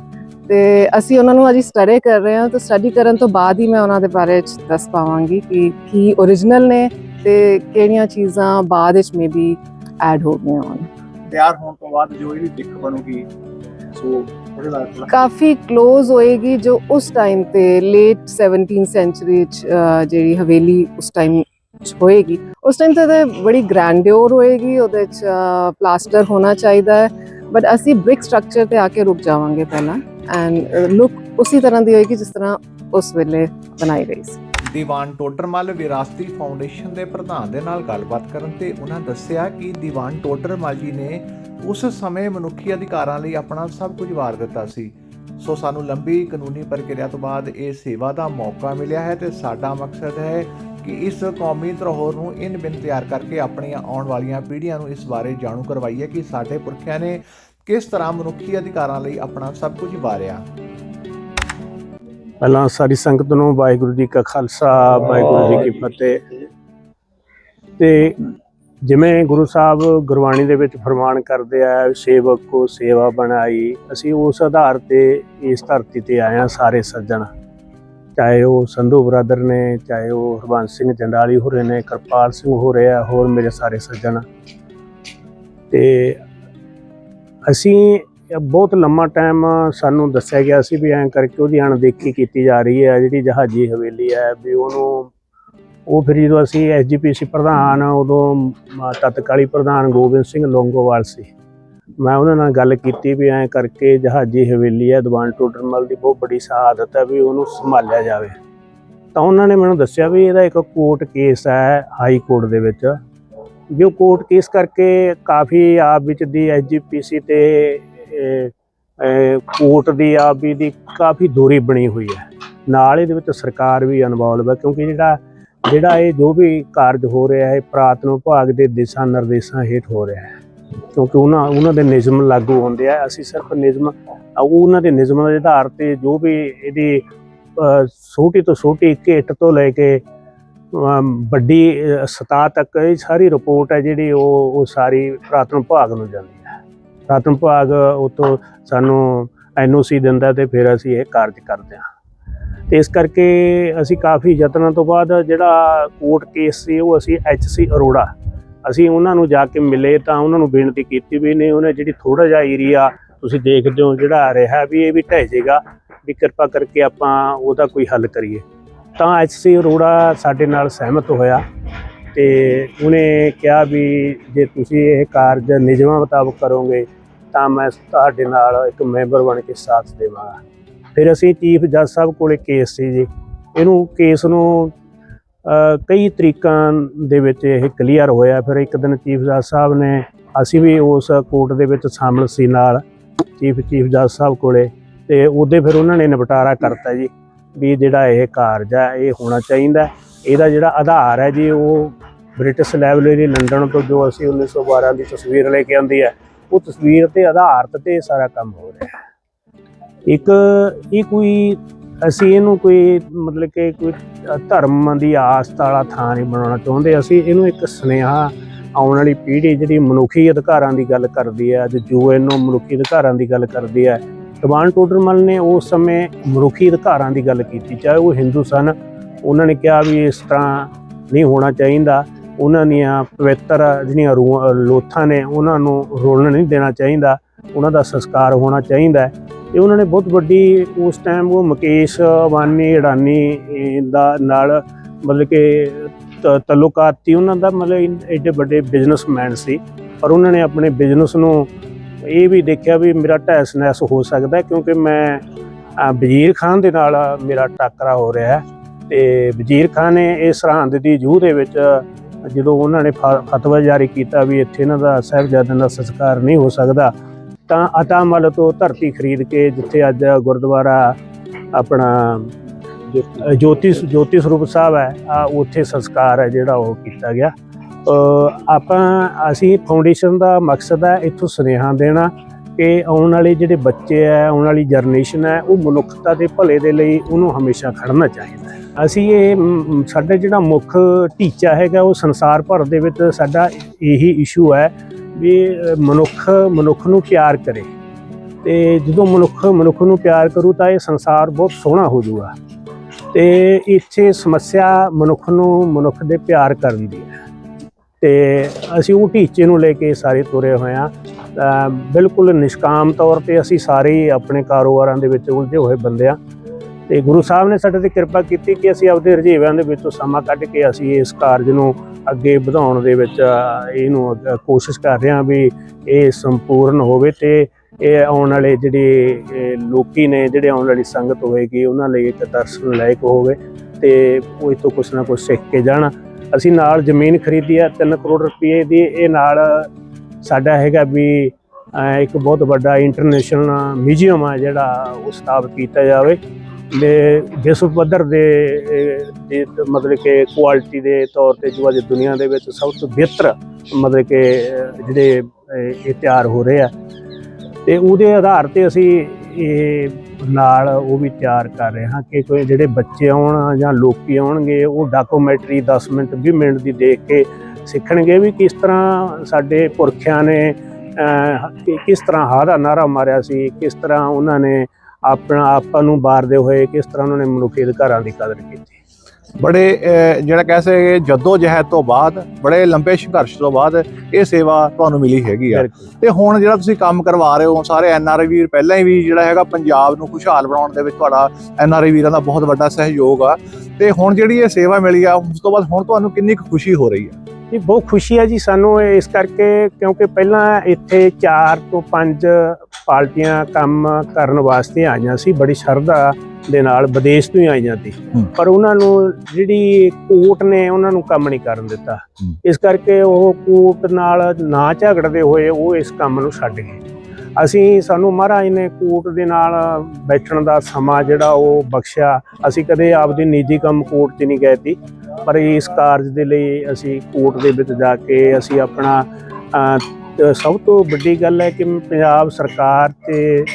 ਤੇ ਅਸੀਂ ਉਹਨਾਂ ਨੂੰ ਅਜੀ ਸਟੱਡੀ ਕਰ ਰਹੇ ਹਾਂ। ਤਾਂ ਸਟੱਡੀ ਕਰਨ ਤੋਂ ਬਾਅਦ ਹੀ ਮੈਂ ਉਹਨਾਂ ਦੇ ਬਾਰੇ ਚ ਦੱਸ ਪਾਵਾਂਗੀ ਕਿ ਕੀ origignal ਨੇ ਤੇ ਕਿਹੜੀਆਂ ਚੀਜ਼ਾਂ ਬਾਅਦ ਵਿੱਚ ਮੇਬੀ ਐਡ ਹੋ ਗਈਆਂ ਹੋਣ। ਤਿਆਰ ਹੋਣ ਤੋਂ ਬਾਅਦ ਜੋ ਇਹਦੀ ਦਿੱਖ ਬਣੂਗੀ ਸੋ ਕਾਫੀ ক্লোਜ਼ ਹੋਏਗੀ ਜੋ ਉਸ ਟਾਈਮ ਤੇ ਲੇਟ 17th ਸੈਂਚੁਰੀ ਚ ਜਿਹੜੀ ਹਵੇਲੀ ਉਸ ਟਾਈਮ ਚ ਹੋਏਗੀ। ਉਸ ਟਾਈਮ ਤੇ ਤਾਂ ਬੜੀ ਗ੍ਰੈਂਡਿਓਰ ਹੋਏਗੀ ਉਹਦੇ ਚ ਪਲਾਸਟਰ ਹੋਣਾ ਚਾਹੀਦਾ ਹੈ। ਬਟ ਅਸੀਂ ਬ੍ਰਿਕ ਸਟਰਕਚਰ ਤੇ ਆ ਕੇ ਰੁਕ ਜਾਵਾਂਗੇ ਪਹਿਲਾਂ। ਐਂਡ ਲੁੱਕ ਉਸੇ ਤਰ੍ਹਾਂ ਦੀ ਹੋਏਗੀ ਜਿਸ ਤਰ੍ਹਾਂ ਉਸ ਵੇਲੇ ਬਣਾਈ ਗਈ ਸੀ। ਦੀਵਾਨ ਟੋਡਰਮਲ ਵਿਰਾਸਤੀ ਫਾਊਂਡੇਸ਼ਨ ਦੇ ਪ੍ਰਧਾਨ ਦੇ ਨਾਲ ਗੱਲਬਾਤ ਕਰਨ ਤੇ ਉਹਨਾਂ ਦੱਸਿਆ ਕਿ ਦੀਵਾਨ ਟੋਡਰਮਲ ਜੀ ਨੇ ਉਸ ਸਮੇਂ ਮਨੁੱਖੀ ਅਧਿਕਾਰਾਂ ਲਈ ਆਪਣਾ ਸਭ ਕੁਝ ਵਾਰ ਦਿੱਤਾ ਸੀ। ਸੋ ਸਾਨੂੰ ਲੰਬੀ ਕਾਨੂੰਨੀ ਪ੍ਰਕਿਰਿਆ ਤੋਂ ਬਾਅਦ ਇਹ ਸੇਵਾ ਦਾ ਮੌਕਾ ਮਿਲਿਆ ਹੈ ਤੇ ਸਾਡਾ ਮਕਸਦ ਹੈ ਕਿ ਇਸ ਕੌਮੀ ਧਰੋਹਰ ਨੂੰ ਇਨ ਬਿਨ ਤਿਆਰ ਕਰਕੇ ਆਪਣੀਆਂ ਆਉਣ ਵਾਲੀਆਂ ਪੀੜ੍ਹੀਆਂ ਨੂੰ ਇਸ ਬਾਰੇ ਜਾਣੂ ਕਰਵਾਈਏ ਕਿ ਸਾਡੇ ਪੁਰਖਿਆਂ ਨੇ ਕਿਸ ਤਰ੍ਹਾਂ ਮਨੁੱਖੀ ਅਧਿਕਾਰਾਂ ਲਈ ਆਪਣਾ ਸਭ ਕੁਝ ਵਾਰਿਆ। ਪਹਿਲਾਂ ਸਾਰੀ ਸੰਗਤ ਨੂੰ ਵਾਹਿਗੁਰੂ ਜੀ ਕਾ ਖਾਲਸਾ, ਵਾਹਿਗੁਰੂ ਜੀ ਕੀ ਫਤਿਹ। ਤੇ ਜਿਵੇਂ ਗੁਰੂ ਸਾਹਿਬ ਗੁਰਬਾਣੀ ਦੇ ਵਿੱਚ ਫਰਮਾਨ ਕਰਦੇ ਆ, ਸੇਵਕ ਕੋ ਸੇਵਾ ਬਣਾਈ, ਅਸੀਂ ਉਸ ਆਧਾਰ ਤੇ ਇਸ ਧਰਤੀ ਤੇ ਆਏ ਆ ਸਾਰੇ ਸੱਜਣ। ਚਾਹੇ ਉਹ ਸੰਧੂ ਬਰਾਦਰ ਨੇ, ਚਾਹੇ ਉਹ ਹਰਬੰਸ ਸਿੰਘ ਜੰਡਾਲੀ ਹੋਰੇ ਨੇ, ਕਿਰਪਾਲ ਸਿੰਘ ਹੋ ਰਿਹਾ ਹੋਰ ਮੇਰੇ ਸਾਰੇ ਸੱਜਣ। ਤੇ ਅਸੀਂ ਬਹੁਤ ਲੰਮਾ ਟਾਈਮ ਸਾਨੂੰ ਦੱਸਿਆ ਗਿਆ ਸੀ ਵੀ ਐਂ ਕਰਕੇ ਉਹਦੀ ਅਣਦੇਖੀ ਕੀਤੀ ਜਾ ਰਹੀ ਹੈ, ਜਿਹੜੀ ਜਹਾਜੀ ਹਵੇਲੀ ਹੈ, ਵੀ ਉਹਨੂੰ ਉਹ ਫਿਰ ਜਦੋਂ ਅਸੀਂ ਐਸਜੀਪੀਸੀ ਪ੍ਰਧਾਨ ਉਦੋਂ ਮ- ਤਤਕਾਲੀ ਪ੍ਰਧਾਨ ਗੋਬਿੰਦ ਸਿੰਘ ਲੋਂਗੋਵਾਲ ਸੀ। ਮੈਂ ਉਹਨਾਂ ਨਾਲ ਗੱਲ ਕੀਤੀ ਵੀ ਐਂ ਕਰਕੇ ਜਹਾਜੀ ਹਵੇਲੀ ਹੈ ਦੀਵਾਨ ਟੋਡਰਮਲ ਦੀ ਬਹੁਤ ਬੜੀ ਸ਼ਹਾਦਤ ਹੈ ਵੀ ਉਹਨੂੰ ਸੰਭਾਲਿਆ ਜਾਵੇ। ਤਾਂ ਉਹਨਾਂ ਨੇ ਮੈਨੂੰ ਦੱਸਿਆ ਵੀ ਇਹਦਾ ਇੱਕ ਕੋਰਟ ਕੇਸ ਹੈ ਹਾਈ ਕੋਰਟ ਦੇ ਵਿੱਚ। ਵੀ ਉਹ ਕੋਰਟ ਕੇਸ ਕਰਕੇ ਕਾਫੀ ਆਪ ਵਿੱਚ ਦੀ ਐਸਜੀਪੀਸੀ ਤੇ ਇਹ, ਇਹ, ਕੋਰਟ ਦੀ ਆਪ ਵੀ ਦੀ ਕਾਫੀ ਦੂਰੀ ਬਣੀ ਹੋਈ ਹੈ। ਨਾਲ ਇਹਦੇ ਵਿੱਚ ਸਰਕਾਰ ਵੀ ਇਨਵੋਲਵ ਹੈ ਕਿਉਂਕਿ ਜਿਹੜਾ ਜਿਹੜਾ ਇਹ ਜੋ ਵੀ ਕਾਰਜ ਹੋ ਰਿਹਾ ਹੈ ਪ੍ਰਾਤਨ ਵਿਭਾਗ ਦੇ ਦਿਸ਼ਾ ਨਿਰਦੇਸ਼ਾਂ ਹੇਠ ਹੋ ਰਿਹਾ ਹੈ। ਕਿਉਂਕਿ ਉਹਨਾਂ ਉਹਨਾਂ ਦੇ ਨਿਯਮ ਲਾਗੂ ਹੁੰਦੇ ਆ। ਅਸੀਂ ਸਿਰਫ ਨਿਯਮ ਉਹਨਾਂ ਦੇ ਨਿਯਮਾਂ ਦੇ ਆਧਾਰ ਤੇ ਜੋ ਵੀ ਇਹਦੀ ਛੋਟੀ ਤੋਂ ਛੋਟੀ ਘੇਟ ਤੋਂ ਲੈ ਕੇ ਵੱਡੀ ਅਹ, ਤੱਕ ਇਹ ਸਾਰੀ ਰਿਪੋਰਟ ਹੈ ਜਿਹੜੀ ਉਹ ਉਹ ਸਾਰੀ ਪ੍ਰਾਤਨ ਵਿਭਾਗ ਨੂੰ ਜਾਂਦੀ ਹੈ। ਪ੍ਰਾਤਨ ਵਿਭਾਗ ਉਹ ਤੋਂ ਸਾਨੂੰ ਐਨਓਸੀ ਦਿੰਦਾ ਤੇ ਫਿਰ ਅਸੀਂ ਇਹ ਕਾਰਜ ਕਰਦੇ ਹਾਂ। ਤੇ ਇਸ ਕਰਕੇ ਅਸੀਂ ਕਾਫੀ ਯਤਨਾਂ ਤੋਂ ਬਾਅਦ ਜਿਹੜਾ ਕੋਰਟ ਕੇਸ ਸੀ, ਉਹ ਅਸੀਂ ਐਚਸੀ ਅਰੋੜਾ। ਅਸੀਂ ਉਹਨਾਂ ਨੂੰ ਜਾ ਕੇ ਮਿਲੇ ਤਾਂ ਉਹਨਾਂ ਨੂੰ ਬੇਨਤੀ ਕੀਤੀ ਵੀ ਨੇ ਉਹਨੇ ਜਿਹੜੀ ਥੋੜਾ ਜਿਹਾ ਏਰੀਆ ਤੁਸੀਂ ਦੇਖਦੇ ਹੋ ਜਿਹੜਾ ਰਿਹਾ ਵੀ ਇਹ ਵੀ ਢਹਿ ਜਾਏਗਾ ਵੀ ਕਿਰਪਾ ਕਰਕੇ ਆਪਾਂ ਉਹਦਾ ਕੋਈ ਹੱਲ ਕਰੀਏ। ਤਾਂ ਐਚਸੀ ਅਰੋੜਾ ਸਾਡੇ ਨਾਲ ਸਹਿਮਤ ਹੋਇਆ ਤੇ ਉਹਨੇ ਕਿਹਾ ਵੀ ਜੇ ਤੁਸੀਂ ਇਹ ਕਾਰਜ ਨਿਯਮਾਂ ਮੁਤਾਬਕ ਕਰੋਗੇ ਤਾਂ ਮੈਂ ਤੁਹਾਡੇ ਨਾਲ ਇੱਕ ਮੈਂਬਰ ਬਣ ਕੇ ਸਾਥ ਦੇਵਾਂਗਾ। ਫਿਰ ਅਸੀਂ ਚੀਫ ਜੱਜ ਸਾਹਿਬ ਕੋਲੇ ਕੇਸ ਸੀ ਜੀ। ਇਹਨੂੰ ਕੇਸ ਨੂੰ ਕਈ ਤਰੀਕਾਂ ਦੇ ਵਿੱਚ ਇਹ ਕਲੀਅਰ ਹੋਇਆ। ਫਿਰ ਇੱਕ ਦਿਨ ਚੀਫ ਜੱਜ ਸਾਹਿਬ ਨੇ, ਅਸੀਂ ਵੀ ਉਸ ਕੋਰਟ ਦੇ ਵਿੱਚ ਸ਼ਾਮਲ ਸੀ ਨਾਲ, ਚੀਫ ਚੀਫ ਜੱਜ ਸਾਹਿਬ ਕੋਲੇ। ਤੇ ਉਹਦੇ ਫਿਰ ਉਹਨਾਂ ਨੇ ਨਿਪਟਾਰਾ ਕਰਤਾ ਜੀ ਵੀ ਜਿਹੜਾ ਇਹ ਕਾਰਜ ਹੈ ਇਹ ਹੋਣਾ ਚਾਹੀਦਾ। ਇਹਦਾ ਜਿਹੜਾ ਆਧਾਰ ਹੈ ਜੀ, ਉਹ ਬ੍ਰਿਟਿਸ਼ ਲਾਇਬ੍ਰੇਰੀ ਲੰਡਨ ਤੋਂ ਜੋ ਅਸੀਂ 1912 ਦੀ ਤਸਵੀਰ ਲੈ ਕੇ ਆਂਦੀ ਹੈ ਉਹ ਤਸਵੀਰ ਤੇ ਆਧਾਰਿਤ ਤੇ ਸਾਰਾ ਕੰਮ ਹੋ ਰਿਹਾ। ਹੈ ਇੱਕ ਇਹ ਕੋਈ ਅਸੀਂ ਇਹਨੂੰ ਕੋਈ ਮਤਲਬ ਕਿ ਕੋਈ ਧਰਮ ਦੀ ਆਸਥਾ ਵਾਲਾ ਥਾਂ ਨਹੀਂ ਬਣਾਉਣਾ ਚਾਹੁੰਦੇ। ਅਸੀਂ ਇਹਨੂੰ ਇੱਕ ਸੁਨੇਹਾ ਆਉਣ ਵਾਲੀ ਪੀੜ੍ਹੀ ਜਿਹੜੀ ਮਨੁੱਖੀ ਅਧਿਕਾਰਾਂ ਦੀ ਗੱਲ ਕਰਦੀ ਹੈ, ਅੱਜ ਯੂਐਨਓ ਮਨੁੱਖੀ ਅਧਿਕਾਰਾਂ ਦੀ ਗੱਲ ਕਰਦੀ ਹੈ ਦੀਵਾਨ ਟੋਡਰਮਲ ਨੇ ਉਸ ਸਮੇਂ ਮਨੁੱਖੀ ਅਧਿਕਾਰਾਂ ਦੀ ਗੱਲ ਕੀਤੀ। ਚਾਹੇ ਉਹ ਹਿੰਦੂ ਸਨ, ਉਹਨਾਂ ਨੇ ਕਿਹਾ ਵੀ ਇਸ ਤਰ੍ਹਾਂ ਨਹੀਂ ਹੋਣਾ ਚਾਹੀਦਾ। ਉਹਨਾਂ ਦੀਆਂ ਪਵਿੱਤਰ ਜਿਹੜੀਆਂ ਰੂਹਾਂ- ਲੋਥਾਂ ਨੇ, ਉਹਨਾਂ ਨੂੰ ਰੋਲਣ ਨਹੀਂ ਦੇਣਾ ਚਾਹੀਦਾ। ਉਹਨਾਂ ਦਾ ਸੰਸਕਾਰ ਹੋਣਾ ਚਾਹੀਦਾ ਹੈ। ਉਹਨਾਂ ਨੇ ਬਹੁਤ ਵੱਡੀ ਉਸ ਟਾਈਮ ਉਹ ਮੁਕੇਸ਼ ਅਵਾਨੀ ਅਡਾਨੀ ਦਾ ਨਾਲ ਮਤਲਬ ਕਿ ਤ- ਤਾਲੁਕਾਤ ਸੀ ਉਹਨਾਂ ਦਾ ਮਤਲਬ ਐਡੇ ਵੱਡੇ ਬਿਜ਼ਨਸਮੈਨ ਸੀ ਪਰ ਉਹਨਾਂ ਨੇ ਆਪਣੇ ਬਿਜ਼ਨਸ ਨੂੰ ਇਹ ਵੀ ਦੇਖਿਆ ਵੀ ਮੇਰਾ ਢਹਿਸ ਨਹਿਸ ਹੋ ਸਕਦਾ ਕਿਉਂਕਿ ਮੈਂ ਵਜ਼ੀਰ ਖਾਨ ਦੇ ਨਾਲ ਮੇਰਾ ਟੱਕਰਾ ਹੋ ਰਿਹਾ ਹੈ ਤੇ ਵਜ਼ੀਰ ਖਾਨ ਨੇ ਇਸ ਸਰਹੰਦ ਦੀ ਜੂਹ ਦੇ ਵਿੱਚ ਜਦੋਂ ਉਹਨਾਂ ਨੇ ਫ- ਫਤਵਾ ਜਾਰੀ ਕੀਤਾ ਵੀ ਇੱਥੇ ਇਹਨਾਂ ਦਾ ਸਾਹਿਬਜ਼ਾਦਿਆਂ ਦਾ ਸੰਸਕਾਰ ਨਹੀਂ ਹੋ ਸਕਦਾ ਤਾਂ ਅਤਾਮਲ ਤੋਂ ਧਰਤੀ ਖਰੀਦ ਕੇ ਜਿੱਥੇ ਅੱਜ ਗੁਰਦੁਆਰਾ ਆਪਣਾ ਜੋਤੀ ਜੋਤੀ ਸਰੂਪ ਸਾਹਿਬ ਹੈ, ਆ ਉੱਥੇ ਸੰਸਕਾਰ ਹੈ ਜਿਹੜਾ ਉਹ ਕੀਤਾ ਗਿਆ। ਆਪਾਂ, ਅਸੀਂ ਫਾਊਂਡੇਸ਼ਨ ਦਾ ਮਕਸਦ ਹੈ ਇੱਥੋਂ ਸੁਨੇਹਾ ਦੇਣਾ ਕਿ ਆਉਣ ਵਾਲੇ ਜਿਹੜੇ ਬੱਚੇ ਹੈ, ਆਉਣ ਵਾਲੀ ਜਨਰੇਸ਼ਨ ਹੈ, ਉਹ ਮਨੁੱਖਤਾ ਦੇ ਭਲੇ ਦੇ ਲਈ ਉਹਨੂੰ ਹਮੇਸ਼ਾ ਖੜਨਾ ਚਾਹੀਦਾ ਅਸੀਂ ਇਹ ਸਾਡਾ ਜਿਹੜਾ ਮੁੱਖ ਟੀਚਾ ਹੈਗਾ, ਉਹ ਸੰਸਾਰ ਭਰ ਦੇ ਵਿੱਚ ਸਾਡਾ ਇਹੀ ਇਸ਼ੂ ਹੈ ਵੀ ਮਨੁੱਖ ਮਨੁੱਖ ਨੂੰ ਪਿਆਰ ਕਰੇ। ਤੇ ਜਦੋਂ ਮਨੁੱਖ ਮਨੁੱਖ ਨੂੰ ਪਿਆਰ ਕਰੂ ਤਾਂ ਇਹ ਸੰਸਾਰ ਬਹੁਤ ਸੋਹਣਾ ਹੋ ਜਾਊਗਾ ਤੇ ਇੱਥੇ ਸਮੱਸਿਆ ਮਨੁੱਖ ਨੂੰ, ਮਨੁੱਖ ਦੇ ਪਿਆਰ ਕਰਨ ਦੀ ਹੈ। ਤੇ ਅਸੀਂ ਉਹ ਟੀਚੇ ਨੂੰ ਲੈ ਕੇ ਸਾਰੇ ਤੁਰੇ ਹੋਏ ਆ ਬਿਲਕੁਲ ਨਿਸ਼ਕਾਮ ਤੌਰ ਤੇ ਅਸੀਂ ਸਾਰੇ ਹੀ ਆਪਣੇ ਕਾਰੋਬਾਰਾਂ ਦੇ ਵਿੱਚ ਉਲਝੇ ਹੋਏ ਬੰਦੇ ਆ ਤੇ ਗੁਰੂ ਸਾਹਿਬ ਨੇ ਸਾਡੇ ਤੇ ਕਿਰਪਾ ਕੀਤੀ ਕਿ ਅਸੀਂ ਆਪਦੇ ਰੁਝੇਵਿਆਂ ਦੇ ਵਿੱਚੋਂ ਸਮਾਂ ਕੱਢ ਕੇ ਅਸੀਂ ਇਸ ਕਾਰਜ ਨੂੰ ਅੱਗੇ ਵਧਾਉਣ ਦੇ ਵਿੱਚ ਇਹਨੂੰ ਅੱਗੇ ਕੋਸ਼ਿਸ਼ ਕਰ ਰਹੇ ਹਾਂ ਵੀ ਇਹ ਸੰਪੂਰਨ ਹੋਵੇ ਤੇ ਇਹ ਆਉਣ ਵਾਲੇ ਜਿਹੜੇ, ਇਹ, ਲੋਕੀ ਨੇ ਜਿਹੜੇ ਆਉਣ ਵਾਲੀ ਸੰਗਤ ਹੋਏਗੀ, ਉਹਨਾਂ ਲਈ ਇੱਕ ਦਰਸ਼ਨ ਲਾਇਕ ਹੋਵੇ ਤੇ ਉਹ ਇਹ ਕੁਛ ਨਾ ਕੁਛ ਸਿੱਖ ਕੇ ਜਾਣ। ਅਸੀਂ ਨਾਲ ਜ਼ਮੀਨ ਖਰੀਦੀ ਆ 3 ਕਰੋੜ ਰੁਪਏ ਦੀ, ਇਹ ਨਾਲ ਸਾਡਾ ਹੈਗਾ ਵੀ ਇੱਕ ਬਹੁਤ ਵੱਡਾ ਇੰਟਰਨੈਸ਼ਨਲ ਮਿਊਜ਼ੀਅਮ ਆ ਜਿਹੜਾ ਉਹ ਸਥਾਪਿਤ ਕੀਤਾ ਜਾਵੇ। ਤੇ ਵਿਸ਼ਵ ਪੱਧਰ ਦੇ ਮਤਲਬ ਕਿ ਕੁਆਲਿਟੀ ਦੇ ਤੌਰ ਤੇ ਜੋ ਅੱਜ ਦੁਨੀਆ ਦੇ ਵਿੱਚ ਸਭ ਤੋਂ ਬਿਹਤਰ ਮਤਲਬ ਕਿ ਜਿਹੜੇ ਇਹ ਤਿਆਰ ਹੋ ਰਹੇ ਆ, ਤੇ ਉਹਦੇ ਆਧਾਰ ਤੇ ਅਸੀਂ ਇਹ ਨਾਲ ਉਹ ਵੀ ਤਿਆਰ ਕਰ ਰਹੇ ਹਾਂ ਕਿ ਕੋਈ ਜਿਹੜੇ ਬੱਚੇ ਆਉਣ ਜਾਂ ਲੋਕੀ ਆਉਣਗੇ, ਉਹ ਡਾਕੂਮੈਂਟਰੀ 10 ਮਿੰਟ 20 ਮਿੰਟ ਦੀ ਦੇਖ ਕੇ ਸਿੱਖਣਗੇ ਵੀ ਕਿਸ ਤਰ੍ਹਾਂ ਸਾਡੇ ਪੁਰਖਿਆਂ ਨੇ ਕਿਸ ਤਰ੍ਹਾਂ ਹਾ ਦਾ ਨਾਰਾ ਮਾਰਿਆ ਸੀ, ਕਿਸ ਤਰ੍ਹਾਂ ਉਹਨਾਂ ਨੇ ਆਪਣਾ ਆਪਾਂ ਨੂੰ ਬਾਰਦੇ ਹੋਏ ਕਿਸ ਤਰ੍ਹਾਂ ਉਹਨਾਂ ਨੇ ਮਨੁੱਖੀ ਅਧਿਕਾਰਾਂ ਦੀ ਕਦਰ ਕੀਤੀ। ਬੜੇ ਜਿਹੜਾ ਕਹਿ ਸਕਦੇ ਜਦੋਂ ਜਹਿਦ ਤੋਂ ਬਾਅਦ ਬੜੇ ਲੰਬੇ ਸੰਘਰਸ਼ ਤੋਂ ਬਾਅਦ ਇਹ ਸੇਵਾ ਤੁਹਾਨੂੰ ਮਿਲੀ ਹੈਗੀ ਆ। ਤੇ ਹੁਣ ਜਿਹੜਾ ਤੁਸੀਂ ਕੰਮ ਕਰਵਾ ਰਹੇ ਹੋ ਸਾਰੇ ਐਨਆਰਆਈ ਵੀਰ ਪਹਿਲਾਂ ਹੀ ਵੀ ਜਿਹੜਾ ਹੈਗਾ ਪੰਜਾਬ ਨੂੰ ਖੁਸ਼ਹਾਲ ਬਣਾਉਣ ਦੇ ਵਿੱਚ ਤੁਹਾਡਾ ਐਨਆਰਆਈ ਵੀਰਾਂ ਦਾ ਬਹੁਤ ਵੱਡਾ ਸਹਿਯੋਗ ਆ। ਤੇ ਹੁਣ ਜਿਹੜੀ ਇਹ ਸੇਵਾ ਮਿਲੀ ਆ ਉਸ ਤੋਂ ਬਾਅਦ ਹੁਣ ਤੁਹਾਨੂੰ ਕਿੰਨੀ ਖੁਸ਼ੀ ਹੋ ਰਹੀ ਆ? ਇਹ ਬਹੁਤ ਖੁਸ਼ੀ ਹੈ ਜੀ ਸਾਨੂੰ ਇਸ ਕਰਕੇ ਕਿਉਂਕਿ ਪਹਿਲਾਂ ਇੱਥੇ 4 ਤੋਂ 5 ਪਾਰਟੀਆਂ ਕੰਮ ਕਰਨ ਵਾਸਤੇ ਆਈਆਂ ਸੀ ਬੜੀ ਸ਼ਰਧਾ ਦੇ ਨਾਲ ਵਿਦੇਸ਼ ਤੋਂ ਹੀ ਆਈਆਂ ਸੀ। ਪਰ ਉਹਨਾਂ ਨੂੰ ਜਿਹੜੀ ਕੋਰਟ ਨੇ ਉਹਨਾਂ ਨੂੰ ਕੰਮ ਨਹੀਂ ਕਰਨ ਦਿੱਤਾ। ਇਸ ਕਰਕੇ ਉਹ ਕੋਰਟ ਨਾਲ ਨਾ ਝਗੜਦੇ ਹੋਏ ਉਹ ਇਸ ਕੰਮ ਨੂੰ ਛੱਡ ਗਏ ਅਸੀਂ ਸਾਨੂੰ ਮਹਾਰਾਜ ਨੇ ਕੋਰਟ ਦੇ ਨਾਲ ਬੈਠਣ ਦਾ ਸਮਾਂ ਜਿਹੜਾ ਉਹ ਬਖਸ਼ਿਆ। ਅਸੀਂ ਕਦੇ ਆਪਦੇ ਨਿੱਜੀ ਕੰਮ ਕੋਰਟ 'ਚ ਨਹੀਂ ਗਏ ਸੀ, ਪਰ ਇਸ ਕਾਰਜ ਦੇ ਲਈ ਅਸੀਂ ਕੋਰਟ ਦੇ ਵਿੱਚ ਜਾ ਕੇ ਅਸੀਂ ਆਪਣਾ ਸਭ ਤੋਂ ਵੱਡੀ ਗੱਲ ਹੈ ਕਿ ਪੰਜਾਬ ਸਰਕਾਰ ਤੇ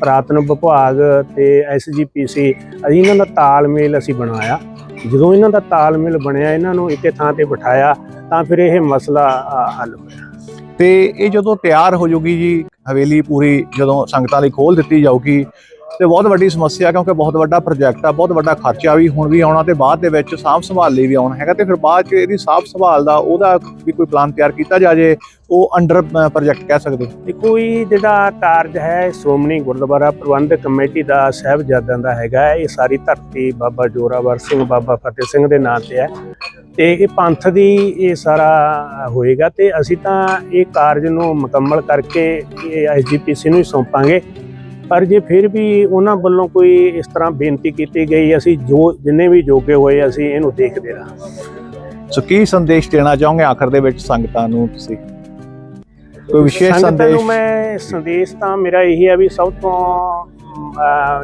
ਪ੍ਰਾਤਨ ਵਿਭਾਗ ਤੇ ਐਸਜੀਪੀਸੀ ਅਸੀਂ ਇਹਨਾਂ ਦਾ ਤਾਲਮੇਲ ਅਸੀਂ ਬਣਾਇਆ। ਜਦੋਂ ਇਹਨਾਂ ਦਾ ਤਾਲਮੇਲ ਬਣਿਆ, ਇਹਨਾਂ ਨੂੰ ਇੱਕੇ ਥਾਂ ਤੇ ਬਿਠਾਇਆ, ਤਾਂ ਫਿਰ ਇਹ ਮਸਲਾ ਹੱਲ ਹੋਇਆ। ਤੇ ਇਹ ਜਦੋਂ ਤਿਆਰ ਹੋ ਜੂਗੀ ਜੀ ਹਵੇਲੀ ਪੂਰੀ ਜਦੋਂ ਸੰਗਤਾਂ ਲਈ ਖੋਲ ਦਿੱਤੀ ਜਾਊਗੀ ਤੇ ਬਹੁਤ ਵੱਡੀ ਸਮੱਸਿਆ ਕਿਉਂਕਿ ਬਹੁਤ ਵੱਡਾ ਪ੍ਰੋਜੈਕਟ ਆ, ਬਹੁਤ ਵੱਡਾ ਖਰਚਾ ਵੀ ਹੁਣ ਵੀ ਆਉਣਾ ਤੇ ਬਾਅਦ ਦੇ ਵਿੱਚ ਸਾਂਭ ਸੰਭਾਲ ਲਈ ਵੀ ਆਉਣਾ ਹੈਗਾ ਤੇ ਫਿਰ ਬਾਅਦ ਚ ਇਹਦੀ ਸਾਂਭ ਸੰਭਾਲ ਦਾ ਉਹਦਾ ਵੀ ਕੋਈ ਪਲਾਨ ਤਿਆਰ ਕੀਤਾ ਜਾ ਜੇ ਉਹ ਅੰਡਰ ਪ੍ਰੋਜੈਕਟ ਕਹਿ ਸਕਦੇ ਦੇਖੋ ਇਹ ਜਿਹੜਾ ਕਾਰਜ ਹੈ ਸ਼੍ਰੋਮਣੀ ਗੁਰਦੁਆਰਾ ਪ੍ਰਬੰਧਕ ਕਮੇਟੀ ਦਾ ਸਾਹਿਬਜ਼ਾਦਿਆਂ ਦਾ ਹੈਗਾ ਇਹ ਸਾਰੀ ਧਰਤੀ ਬਾਬਾ ਜੋਰਾਵਰ ਸਿੰਘ, ਬਾਬਾ ਫਤਿਹ ਸਿੰਘ ਦੇ ਨਾਂ ਤੇ ਹੈ। ਤੇ ਇਹ ਪੰਥ ਦੀ ਇਹ ਸਾਰਾ ਹੋਏਗਾ ਤੇ ਅਸੀਂ ਤਾਂ ਇਹ ਕਾਰਜ ਨੂੰ ਮੁਕੰਮਲ ਕਰਕੇ ਇਹ ਐਸਜੀਪੀਸੀ ਨੂੰ ਹੀ ਸੌਂਪਾਂਗੇ। ਪਰ ਜੇ ਫਿਰ ਵੀ ਉਹਨਾਂ ਵੱਲੋਂ ਕੋਈ ਇਸ ਤਰ੍ਹਾਂ ਬੇਨਤੀ ਕੀਤੀ ਗਈ ਅਸੀਂ ਜੋ ਜਿੰਨੇ ਵੀ ਜੋਗੇ ਹੋਏ ਅਸੀਂ ਇਹਨੂੰ ਦੇਖਦੇ ਰਹਾਂਗੇ। ਸੋ ਕੀ ਸੰਦੇਸ਼ ਦੇਣਾ ਚਾਹੋਗੇ ਆਖਰ ਦੇ ਵਿੱਚ ਸੰਗਤਾਂ ਨੂੰ ਤੁਸੀਂ? ਕੋਈ ਵਿਸ਼ੇਸ਼ ਸੰਦੇਸ਼ ਨੂੰ ਮੈਂ ਸੰਦੇਸ਼ ਤਾਂ ਮੇਰਾ ਇਹੀ ਹੈ ਵੀ ਸਭ ਤੋਂ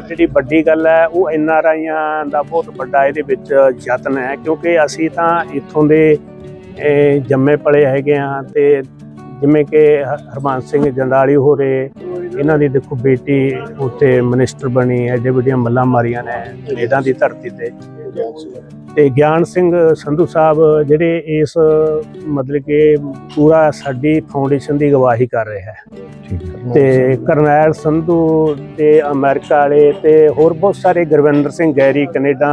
ਜਿਹੜੀ ਵੱਡੀ ਗੱਲ ਹੈ, ਉਹ ਐਨ ਆਰ ਆਈਆਂ ਦਾ ਬਹੁਤ ਵੱਡਾ ਇਹਦੇ ਵਿੱਚ ਯਤਨ ਹੈ, ਕਿਉਂਕਿ ਅਸੀਂ ਤਾਂ ਇੱਥੋਂ ਦੇ ਜੰਮੇ ਪਲੇ ਹੈਗੇ ਆ ਤੇ ਜਿਵੇਂ ਕਿ ਹ- ਹਰਬੰਸ ਸਿੰਘ ਜੰਡਾਲੀ ਹੋਰੇ, ਇਹਨਾਂ ਦੀ ਦੇਖੋ ਬੇਟੀ ਉੱਥੇ ਮਿਨਿਸਟਰ ਬਣੀ ਐਡੇ ਵੱਡੀਆਂ ਮੱਲਾਂ ਮਾਰੀਆਂ ਨੇ ਕੈਨੇਡਾ ਦੀ ਧਰਤੀ ਤੇ। ਤੇ ਗਿਆਨ ਸਿੰਘ ਸੰਧੂ ਸਾਹਿਬ ਜਿਹੜੇ ਇਸ ਮਤਲਬ ਕਿ ਪੂਰਾ ਸਾਡੀ ਫਾਊਂਡੇਸ਼ਨ ਦੀ ਗਵਾਹੀ ਕਰ ਰਿਹਾ ਹੈ। ਤੇ ਕਰਨੈਲ ਸੰਧੂ ਤੇ ਅਮਰੀਕਾ ਵਾਲੇ ਤੇ ਹੋਰ ਬਹੁਤ ਸਾਰੇ ਗੁਰਵਿੰਦਰ ਸਿੰਘ ਗੈਰੀ ਕੈਨੇਡਾ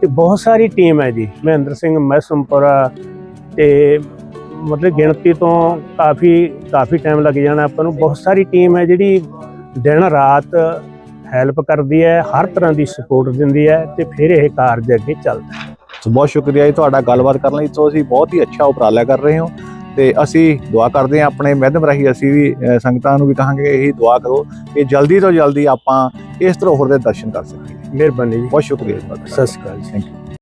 ਤੇ ਬਹੁਤ ਸਾਰੀ ਟੀਮ ਹੈ ਜੀ ਮਹਿੰਦਰ ਸਿੰਘ ਮੈਸਮਪੁਰਾ ਤੇ ਮਤਲਬ ਗਿਣਤੀ ਤੋਂ ਕਾਫੀ ਕਾਫੀ ਟਾਈਮ ਲੱਗ ਜਾਣਾ ਆਪਾਂ ਨੂੰ। ਬਹੁਤ ਸਾਰੀ ਟੀਮ ਹੈ ਜਿਹੜੀ ਦਿਨ ਰਾਤ ਹੈਲਪ ਕਰਦੀ ਹੈ ਹਰ ਤਰ੍ਹਾਂ ਦੀ ਸਪੋਰਟ ਦਿੰਦੀ ਹੈ ਤੇ ਫਿਰ ਇਹ ਕਾਰਜ ਅੱਗੇ ਚੱਲਦਾ ਹੈ। ਸੋ ਬਹੁਤ ਸ਼ੁਕਰੀਆ ਜੀ ਤੁਹਾਡਾ ਗੱਲਬਾਤ ਕਰਨ ਲਈ। ਸੋ ਅਸੀਂ ਬਹੁਤ ਹੀ ਅੱਛਾ ਉਪਰਾਲਾ ਕਰ ਰਹੇ ਹਾਂ ਤੇ ਅਸੀਂ ਦੁਆ ਕਰਦੇ ਹਾਂ ਆਪਣੇ ਮਾਧਿਅਮ ਰਾਹੀਂ ਅਸੀਂ ਵੀ ਸੰਗਤਾਂ ਨੂੰ ਵੀ ਕਹਾਂਗੇ ਇਹੀ ਦੁਆ ਕਰੋ ਕਿ ਜਲਦੀ ਤੋਂ ਜਲਦੀ ਆਪਾਂ ਇਸ ਧਰੋਹਰ ਦੇ ਦਰਸ਼ਨ ਕਰ ਸਕੀਏ। ਮਿਹਰਬਾਨੀ ਜੀ। ਬਹੁਤ ਸ਼ੁਕਰੀਆ ਸਤਿ ਸ਼੍ਰੀ ਅਕਾਲ ਜੀ। Thank you